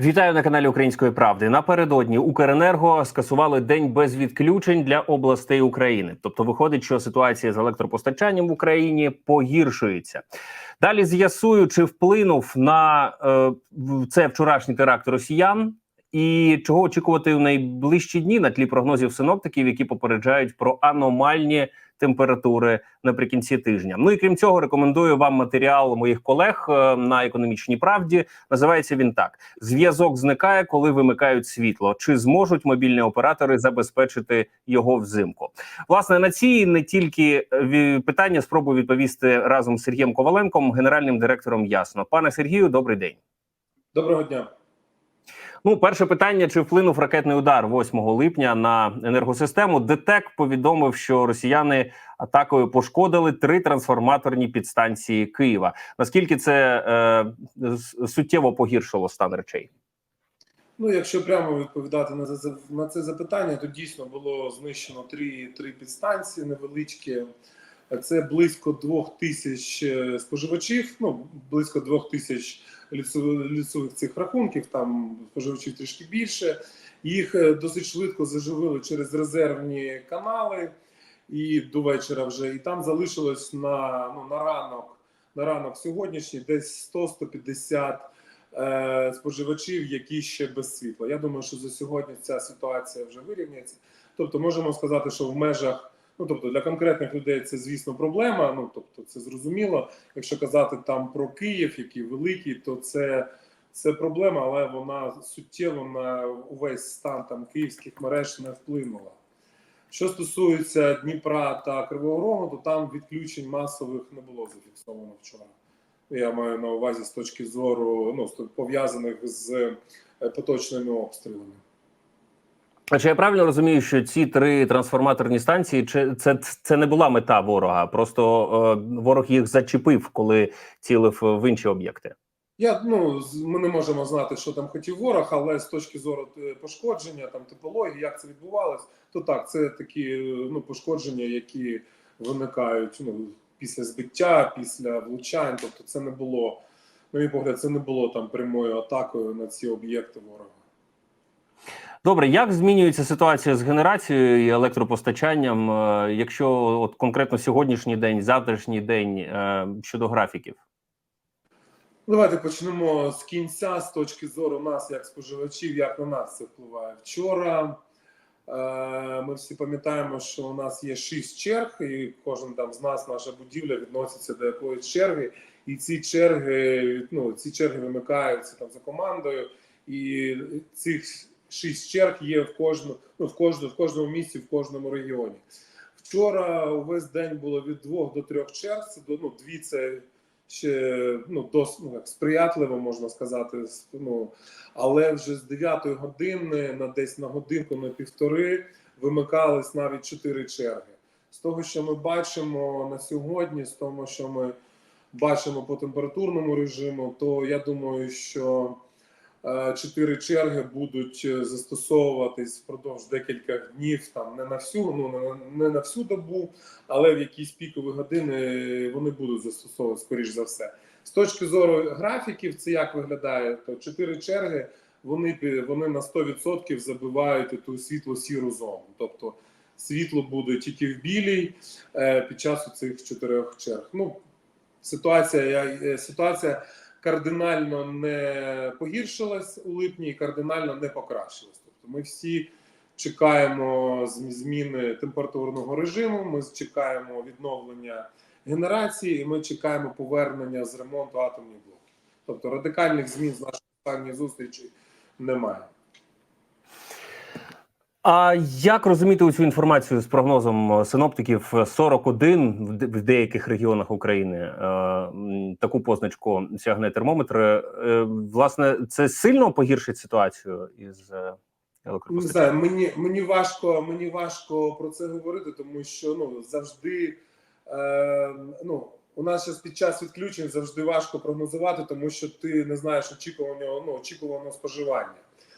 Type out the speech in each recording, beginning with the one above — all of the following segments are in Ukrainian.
Вітаю на каналі Української правди. Напередодні Укренерго скасували день без відключень для областей України. Тобто, виходить, що ситуація з електропостачанням в Україні погіршується. Далі з'ясую, чи вплинув на е, це вчорашній теракт росіян, і чого очікувати в найближчі дні на тлі прогнозів синоптиків, які попереджають про аномальні температури наприкінці тижня. Ну і крім цього, рекомендую вам матеріал моїх колег е, на економічній правді. Називається він так: зв'язок зникає, коли вимикають світло. Чи зможуть мобільні оператори забезпечити його взимку? Власне на ці не тільки е, питання спробую відповісти разом з Сергієм Коваленком, генеральним директором. Ясно, пане Сергію, добрий день. Доброго дня. Ну, перше питання: чи вплинув ракетний удар 8 липня на енергосистему? ДТЕК повідомив, що росіяни атакою пошкодили три трансформаторні підстанції Києва. Наскільки це е, суттєво погіршило стан речей? Ну, якщо прямо відповідати на це, на це запитання, то дійсно було знищено три, три підстанції невеличкі. Це близько двох тисяч е, споживачів, ну близько двох тисяч ліцевих цих рахунків. Там споживачів трішки більше. Їх е, досить швидко заживили через резервні канали і до вечора вже. І там залишилось на, ну, на ранок, на ранок сьогоднішній десь 100-150 е, споживачів, які ще без світла. Я думаю, що за сьогодні ця ситуація вже вирівняється. Тобто, можемо сказати, що в межах, ну тобто для конкретних людей це звісно проблема. Ну тобто, це зрозуміло. Якщо казати там про Київ, який великий, то це. Це проблема, але вона суттєво на увесь стан там київських мереж не вплинула. Що стосується Дніпра та Кривого Рогу, то там відключень масових не було зафіксовано вчора. Я маю на увазі з точки зору ну, пов'язаних з е, поточними обстрілами. А чи я правильно розумію, що ці три трансформаторні станції чи це, це не була мета ворога? Просто е, ворог їх зачепив, коли цілив в інші об'єкти. Я ну ми не можемо знати, що там хотів ворог, але з точки зору е, пошкодження, там типології, як це відбувалось, то так, це такі е, ну пошкодження, які виникають ну після збиття, після влучань. Тобто, це не було, на мій погляд, це не було там прямою атакою на ці об'єкти ворога. Добре, як змінюється ситуація з генерацією і електропостачанням, е, якщо от конкретно сьогоднішній день, завтрашній день е, щодо графіків? Давайте почнемо з кінця, з точки зору нас, як споживачів, як на нас це впливає. Вчора е, ми всі пам'ятаємо, що у нас є шість черг, і кожен там з нас, наша будівля відноситься до якоїсь черги, і ці черги, ну, ці черги вимикаються там за командою, і цих шість черг є в кожному, ну, в кожному, в кожному місці, в кожному регіоні. Вчора увесь день було від двох до трьох черг. Це ну, дві це ще ну, дос, ну, сприятливо можна сказати. Ну, але вже з 9 години на десь на годинку, на півтори вимикались навіть чотири черги. З того, що ми бачимо на сьогодні, з того, що ми бачимо по температурному режиму, то я думаю, що чотири черги будуть е, застосовуватись впродовж декілька днів, там не на всю, ну не на- всю добу, але в якісь пікові години вони будуть застосовувати, скоріш за все. З точки зору графіків, це як виглядає, то чотири черги вони, вони на 100% забивають ту світло-сіру зону. Тобто світло буде тільки в білій е, під час цих чотирьох черг. Ну, ситуація, я- е, ситуація кардинально не погіршилась у липні і кардинально не покращилась. Тобто ми всі чекаємо зміни температурного режиму, ми чекаємо відновлення генерації, і ми чекаємо повернення з ремонту атомних блоків. Тобто радикальних змін з нашої останньої зустрічі немає. А як розуміти цю інформацію з прогнозом е, синоптиків 41 в деяких регіонах України? е, Таку позначку сягне термометр. Е, Власне, це сильно погіршить ситуацію із Не знаю, мені, мені важко, мені важко про це говорити, тому що ну завжди е, ну, у нас зараз під час відключень завжди важко прогнозувати, тому що ти не знаєш очікуваного, ну, очікуваного споживання.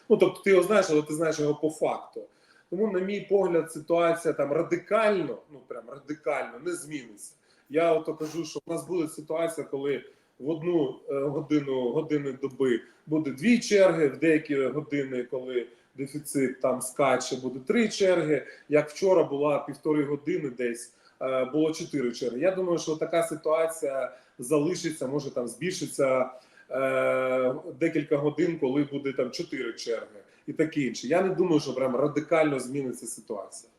Ну тобто ти його знаєш, але ти знаєш його по факту. Тому, на мій погляд, ситуація там радикально, ну прям радикально не зміниться. Я ото кажу, що в нас буде ситуація, коли в одну е, годину години доби буде дві черги, в деякі години, коли дефіцит там скаче, буде три черги. Як вчора була півтори години, десь е, було чотири черги. Я думаю, що така ситуація залишиться, може там збільшиться е, декілька годин, коли буде там чотири черги і таке інше. Я не думаю, що прям радикально зміниться ситуація.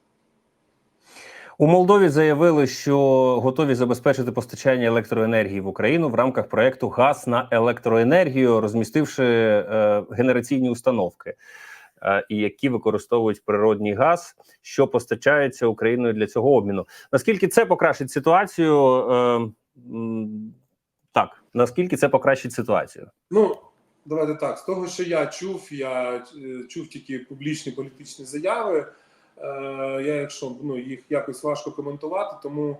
У Молдові заявили, що готові забезпечити постачання електроенергії в Україну в рамках проекту Газ на електроенергію, розмістивши е, генераційні установки, е, і які використовують природній газ, що постачається Україною для цього обміну. Наскільки це покращить ситуацію? Е, так, наскільки це покращить ситуацію? Ну, давайте так. З того, що я чув, я е, чув тільки публічні політичні заяви. Е, я, якщо ну, їх якось важко коментувати, тому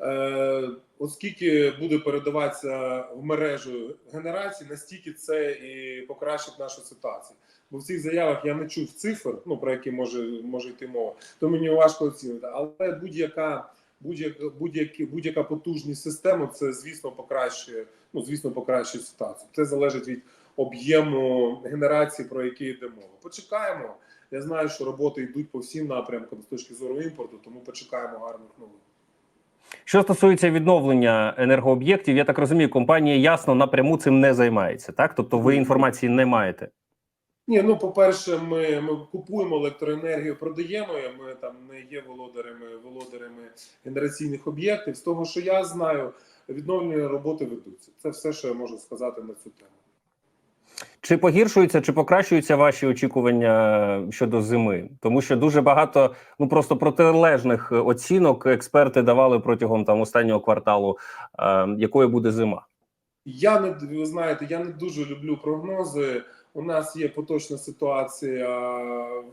е, оскільки буде передаватися в мережу генерації, настільки це і покращить нашу ситуацію. Бо в цих заявах я не чув цифр, ну про які може може йти мова, то мені важко оцінити. Але будь-яка будь-яка будь-яка будь-яка потужність системи, це звісно покращує. Ну звісно, покращує ситуацію. Це залежить від об'єму генерації, про який йде мова. Почекаємо. Я знаю, що роботи йдуть по всім напрямкам з точки зору імпорту, тому почекаємо гарних новин. Що стосується відновлення енергооб'єктів, я так розумію, компанія ясно напряму цим не займається. Так, тобто, ви інформації не маєте. Ні, ну по-перше, ми, ми купуємо електроенергію, продаємо. Ми там не є володарями володарями генераційних об'єктів. З того, що я знаю, відновлення роботи ведуться. Це все, що я можу сказати на цю тему. Чи погіршуються, чи покращуються ваші очікування щодо зими? Тому що дуже багато ну просто протилежних оцінок експерти давали протягом там останнього кварталу, е, якою буде зима. Я не ви знаєте, я не дуже люблю прогнози. У нас є поточна ситуація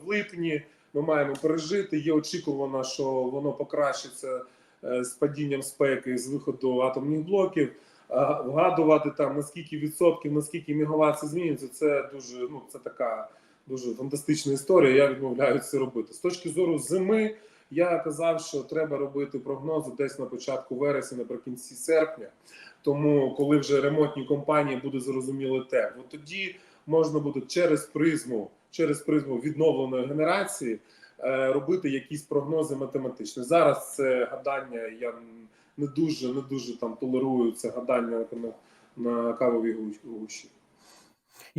в липні. Ми маємо пережити. Є очікувано, що воно покращиться е, з падінням спеки з виходу атомних блоків. А Вгадувати там наскільки відсотків, наскільки мегаватт це зміниться. Це дуже ну це така дуже фантастична історія. Я відмовляюся це робити. З точки зору зими. Я казав, що треба робити прогнози десь на початку вересня, наприкінці серпня. Тому, коли вже ремонтні компанії буде зрозуміло те, от тоді можна буде через призму, через призму відновленої генерації е, робити якісь прогнози математичні. Зараз це гадання. Я не дуже не дуже там толерують це гадання на, на кавовій гущі.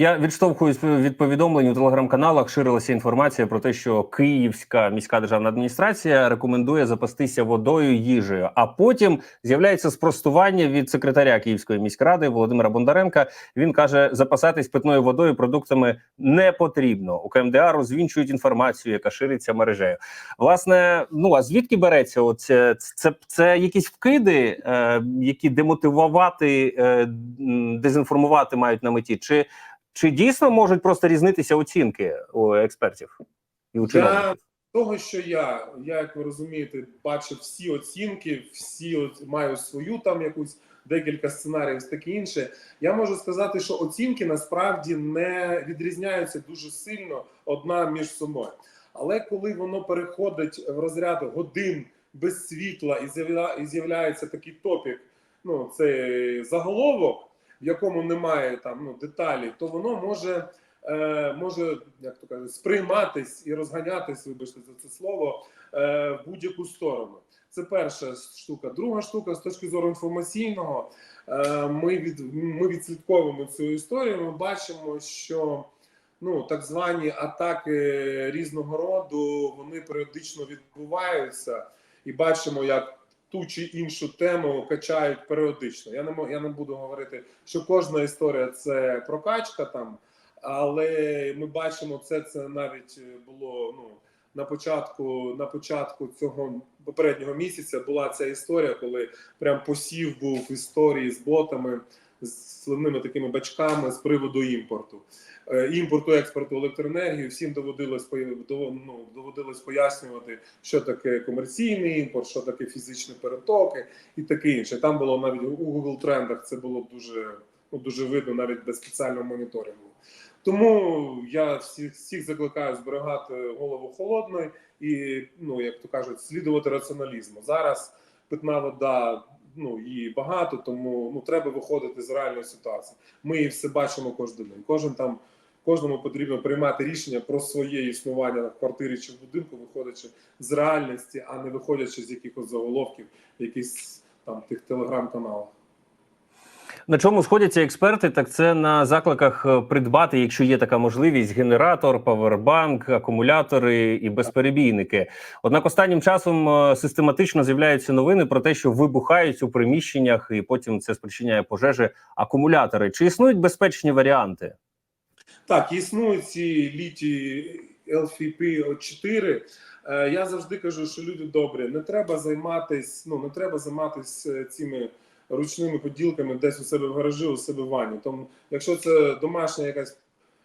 Я відштовхуюсь від повідомлень у телеграм-каналах. Ширилася інформація про те, що Київська міська державна адміністрація рекомендує запастися водою їжею. А потім з'являється спростування від секретаря Київської міськради Володимира Бондаренка. Він каже, запасатись питною водою продуктами не потрібно. У КМДА розвінчують інформацію, яка шириться мережею. Власне, ну а звідки береться? Оце це, це якісь вкиди, е, які демотивувати, е, дезінформувати мають на меті, чи чи дійсно можуть просто різнитися оцінки у експертів і у? Того, що я, я, як ви розумієте, бачив всі оцінки, всі от, маю свою там якусь декілька сценаріїв, таке інше. Я можу сказати, що оцінки насправді не відрізняються дуже сильно одна між собою. Але коли воно переходить в розряд годин без світла і з'являється такий топік, ну це заголовок в якому немає там ну деталі, то воно може е, може як то кажуть, сприйматись і розганятись, вибачте за це слово е, в будь-яку сторону. Це перша штука. Друга штука з точки зору інформаційного. Е, ми від ми відслідковуємо цю історію. Ми бачимо, що ну так звані атаки різного роду вони періодично відбуваються, і бачимо, як ту чи іншу тему качають періодично. Я не я не буду говорити, що кожна історія це прокачка там, але ми бачимо це. Це навіть було ну на початку на початку цього попереднього місяця. Була ця історія, коли прям посів був в історії з ботами. З сливними такими бачками з приводу імпорту, е, імпорту експорту електроенергії. Всім доводилось ну, доводилось пояснювати, що таке комерційний імпорт, що таке фізичні перетоки і таке інше. Там було навіть у Google трендах. Це було дуже ну, дуже видно, навіть без спеціального моніторингу. Тому я всіх всіх закликаю зберігати голову холодною і, ну як то кажуть, слідувати раціоналізму. Зараз питна вода ну і багато, тому ну треба виходити з реальної ситуації. Ми її все бачимо кожен день. Кожен там кожному потрібно приймати рішення про своє існування в квартирі чи в будинку, виходячи з реальності, а не виходячи з якихось заголовків, якихось там тих телеграм-каналах. На чому сходяться експерти? Так це на закликах е, придбати, якщо є така можливість, генератор, павербанк, акумулятори і безперебійники. Однак останнім часом е, систематично з'являються новини про те, що вибухають у приміщеннях, і потім це спричиняє пожежі акумулятори. Чи існують безпечні варіанти? Так, існують ці літі LFP 4 Е, Я завжди кажу, що люди добрі, не треба займатися, ну не треба займатися цими ручними поділками десь у себе в гаражі, у себе в ванні. Тому, якщо це домашня якась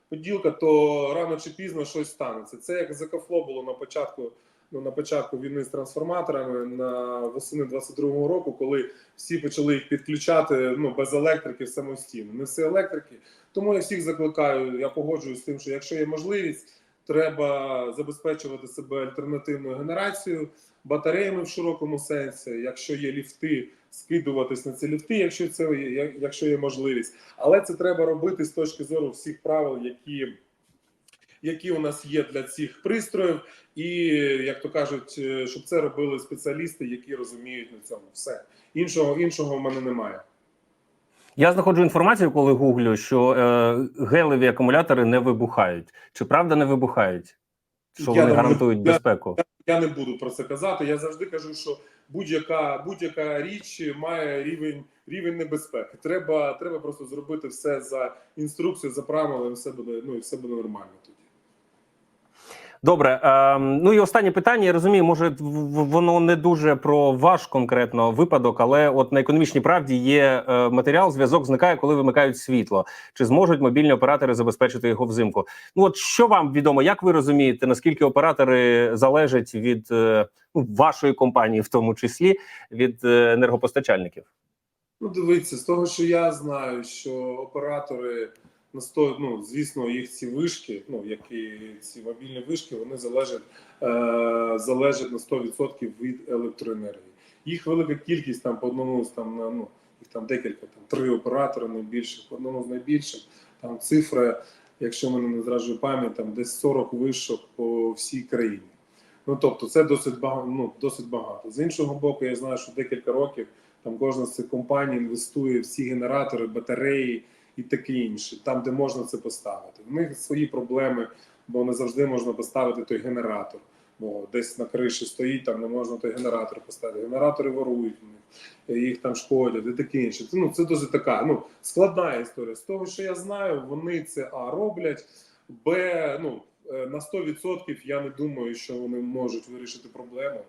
поділка, то рано чи пізно щось станеться. Це як закафло було на початку. Ну, на початку війни з трансформаторами на восени 22-го року, коли всі почали їх підключати ну без електрики самостійно. Не всі електрики. Тому я всіх закликаю. Я погоджуюсь з тим, що якщо є можливість, треба забезпечувати себе альтернативною генерацією, батареями в широкому сенсі. Якщо є ліфти, скидуватись на ці ліфти, якщо це є, якщо є можливість. Але це треба робити з точки зору всіх правил, які. Які у нас є для цих пристроїв, і як то кажуть, е, щоб це робили спеціалісти, які розуміють на цьому все іншого іншого в мене немає. Я знаходжу інформацію, коли гуглю, що е, гелеві акумулятори не вибухають. Чи правда не вибухають? Що Я вони думаю, гарантують безпеку? Я не буду про це казати. Я завжди кажу, що будь-яка будь-яка річ має рівень рівень небезпеки. Треба треба просто зробити все за інструкцією, за правилами, все буде ну і все буде нормально. Добре, е, ну і останнє питання. Я розумію, може воно не дуже про ваш конкретно випадок, але от на економічній правді є е, матеріал. Зв'язок зникає, коли вимикають світло. Чи зможуть мобільні оператори забезпечити його взимку? Ну от що вам відомо, як ви розумієте, наскільки оператори залежать від е, ну, вашої компанії, в тому числі від е, енергопостачальників? Ну, дивіться, з того, що я знаю, що оператори на 100, ну звісно, їх ці вишки, ну які ці мобільні вишки, вони залежать е, залежать на 100% від електроенергії. Їх велика кількість там по одному з там на ну їх там декілька, там три оператори найбільших, по одному з найбільших. Там цифра, якщо мене не зраджує пам'ять, там десь 40 вишок по всій країні. Ну тобто, це досить багато. Ну досить багато. З іншого боку, я знаю, що декілька років. Там кожна з цих компаній інвестує в ці генератори, батареї і таке інше, там, де можна це поставити. В них свої проблеми, бо не завжди можна поставити той генератор. Бо десь на криші стоїть, там не можна той генератор поставити. Генератори ворують їх там шкодять і таке інше. Це, ну, це дуже така ну, складна історія. З того, що я знаю, вони це А роблять, Б, ну, е, на 100% я не думаю, що вони можуть вирішити проблему,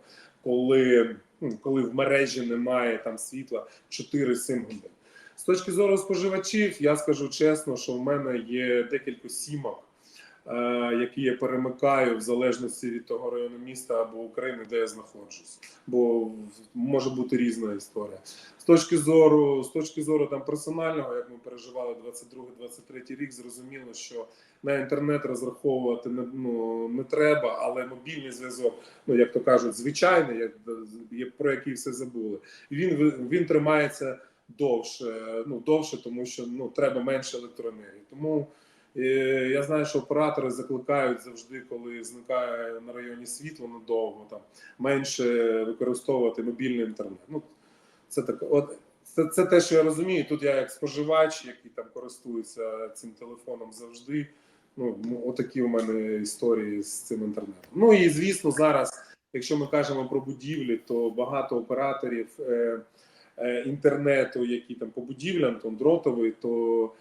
коли, ну, коли в мережі немає там світла 4-7 годин. З точки зору споживачів, я скажу чесно, що в мене є декілька сімок, е, які я перемикаю в залежності від того району міста або України, де я знаходжусь. Бо може бути різна історія. З точки зору, з точки зору там персонального, як ми переживали 22-23 рік, зрозуміло, що на інтернет розраховувати не, ну, не треба, але мобільний зв'язок, ну як то кажуть, звичайний, як про який все забули. Він він тримається довше, ну довше, тому що ну треба менше електроенергії. Тому е, я знаю, що оператори закликають завжди, коли зникає на районі світло надовго, там менше використовувати мобільний інтернет. Ну це так, от це, це те, що я розумію. Тут я як споживач, який там користується цим телефоном завжди. Ну отакі у мене історії з цим інтернетом. Ну і звісно, зараз, якщо ми кажемо про будівлі, то багато операторів. Е, інтернету, які там по будівлям, там дротовий, то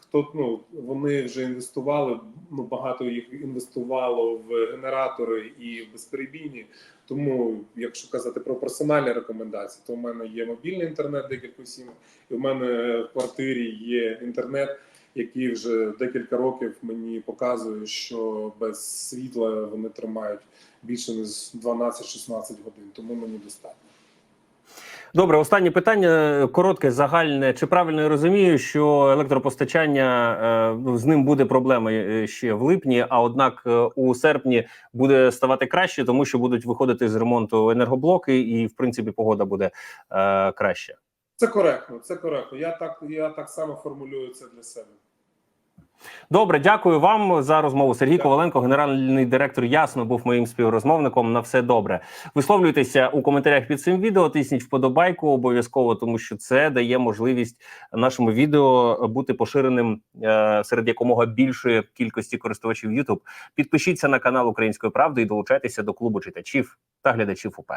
хто ну вони вже інвестували. Ну багато їх інвестувало в генератори і в безперебійні. Тому, якщо казати про персональні рекомендації, то в мене є мобільний інтернет, декілька сім, і в мене в квартирі є інтернет, який вже декілька років мені показує, що без світла вони тримають більше ніж 12-16 годин, тому мені достатньо. Добре, останнє питання коротке, загальне. Чи правильно я розумію, що електропостачання е, з ним буде проблема е, ще в липні, а однак е, у серпні буде ставати краще, тому що будуть виходити з ремонту енергоблоки, і в принципі погода буде краще. Це коректно, це коректно. Я так, я так само формулюю це для себе. Добре, дякую вам за розмову. Сергій Дякую. Коваленко, генеральний директор, ясно був моїм співрозмовником. На все добре. Висловлюйтеся у коментарях під цим відео. Тисніть вподобайку обов'язково, тому що це дає можливість нашому відео бути поширеним е, серед якомога більшої кількості користувачів YouTube. Підпишіться на канал Української правди і долучайтеся до клубу читачів та глядачів УП.